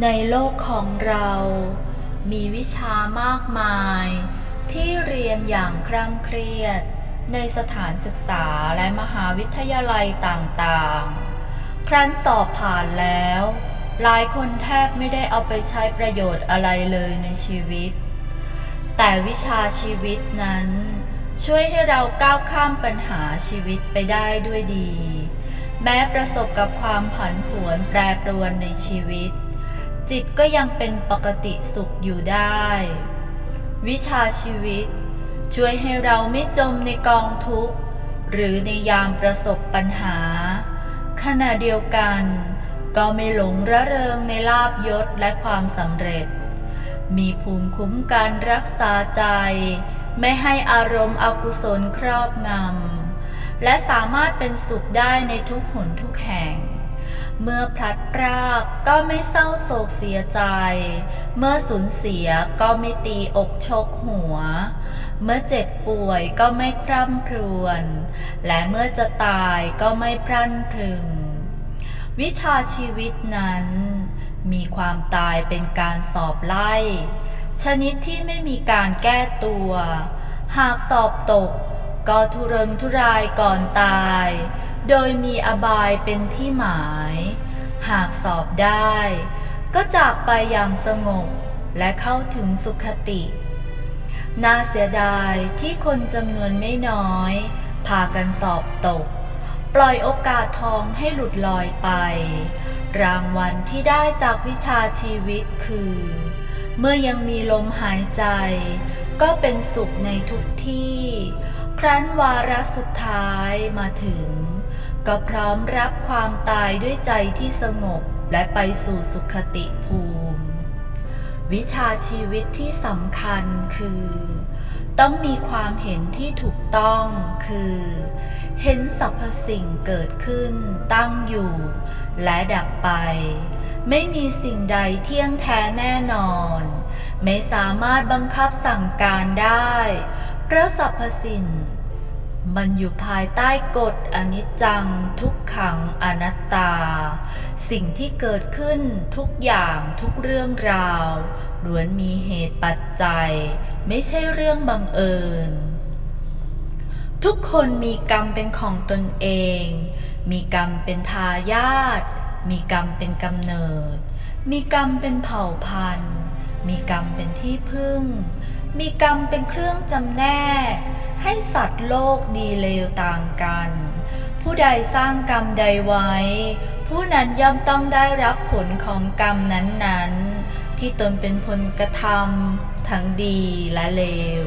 ในโลกของเรา มีวิชามากมาย ที่เรียนอย่างคร่ำเครียด ในสถานศึกษาและมหาวิทยาลัยต่างๆ ครั้นสอบผ่านแล้ว หลายคนแทบไม่ได้เอาไปใช้ประโยชน์อะไรเลยในชีวิต แต่วิชาชีวิตนั้น ช่วยให้เราก้าวข้ามปัญหาชีวิตไปได้ด้วยดี แม้ประสบกับความผันผวนแปรปรวนในชีวิต จิตก็ยังเป็นปกติสุขอยู่ได้ วิชาชีวิต ช่วยให้เราไม่จมในกองทุกข์ หรือในยามประสบปัญหา ขณะเดียวกัน ก็ไม่หลงระเริงในลาบยศและความสำเร็จ มีภูมิคุ้มกันรักษาใจ ไม่ให้อารมณ์อกุศลครอบงำและสามารถเป็นสุขได้ในทุกหนทุกแห่ง เมื่อพลัดพรากก็ไม่เศร้าโศกเสียใจ เมื่อสูญเสียก็ไม่ตีอกชกหัว เมื่อเจ็บป่วยก็ไม่คร่ำครวญ และเมื่อจะตายก็ไม่พรั่นพรึง วิชาชีวิตนั้น มีความตายเป็นการสอบไล่ ชนิดที่ไม่มีการแก้ตัว หากสอบตก ก็ทุรนทุรายก่อนตาย โดยมีอบายเป็นที่หมาย หากสอบได้ ก็จากไปอย่างสงบและเข้าถึงสุขติ น่าเสียดายที่คนจำนวนไม่น้อย พากันสอบตก ปล่อยโอกาสทองให้หลุดลอยไป รางวัลที่ได้จากวิชาชีวิตคือ เมื่อยังมีลมหายใจ ก็เป็นสุขในทุกที่ ครั้นวาระสุดท้ายมาถึง ก็พร้อมรับความตายด้วยใจที่สงบและไปสู่สุขติภูมิ วิชาชีวิตที่สำคัญคือ ต้องมีความเห็นที่ถูกต้องคือ เห็นสรรพสิ่งเกิดขึ้น ตั้งอยู่ และดับไป ไม่มีสิ่งใดเที่ยงแท้แน่นอน ไม่สามารถบังคับสั่งการได้ ระสรรพสิ่ง มันอยู่ภายใต้กฎอนิจจังทุกขังอนัตตา สิ่งที่เกิดขึ้นทุกอย่างทุกเรื่องราวล้วนมีเหตุปัจจัย ไม่ใช่เรื่องบังเอิญ ทุกคนมีกรรมเป็นของตนเอง มีกรรมเป็นทายาทมีกรรมเป็นกำเนิด มีกรรมเป็นเผ่าพันธุ์ มีกรรมเป็นที่พึ่ง มีกรรมเป็นเครื่องจำแนก ให้สัตว์โลกดีเลวต่างกัน ผู้ใดสร้างกรรมใดไว้ ผู้นั้นย่อมต้องได้รับผลของกรรมนั้นๆ ที่ตนเป็นผลกระทำทั้งดีและเลว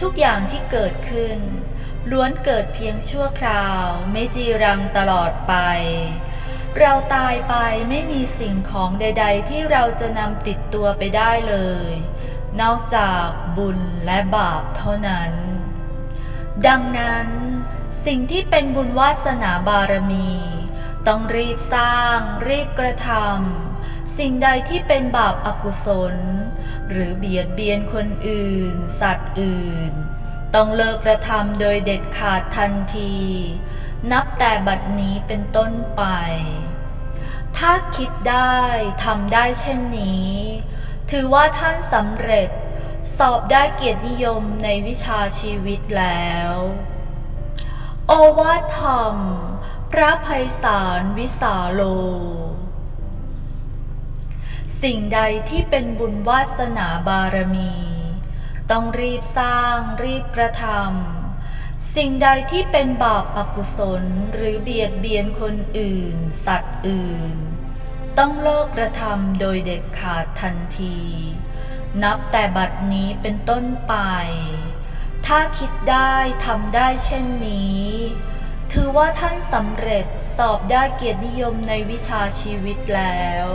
ทุกอย่างที่เกิดขึ้น ล้วนเกิดเพียงชั่วคราว ไม่จีรังตลอดไปเราตายไปไม่มีสิ่งของใด ๆ ที่เราจะนำติดตัวไปได้เลย นอกจากบุญและบาปเท่านั้น ดังนั้นสิ่งที่เป็นบุญวาสนาบารมี ต้องรีบสร้าง รีบกระทำสิ่งใดที่เป็นบาปอากุศล หรือเบียดเบียนคนอื่น สัตว์อื่น ต้องเลิกกระทำโดยเด็ดขาดทันที นับแต่บัดนี้เป็นต้นไป ถ้าคิดได้ทำได้เช่นนี้ ถือว่าท่านสำเร็จ สอบได้เกียรตินิยมในวิชาชีวิตแล้ว โอวาทธรรม พระภัยสารวิสาโล สิ่งใดที่เป็นบุญวาสนาบารมี ต้องรีบสร้างรีบกระทำสิ่งใดที่เป็นบาปอกุศลหรือเบียดเบียนคนอื่น สัตว์อื่น ต้องเลิกกระทำโดยเด็ดขาดทันที นับแต่บัดนี้เป็นต้นไป ถ้าคิดได้ทำได้เช่นนี้ ถือว่าท่านสำเร็จสอบได้เกียรตินิยมในวิชาชีวิตแล้ว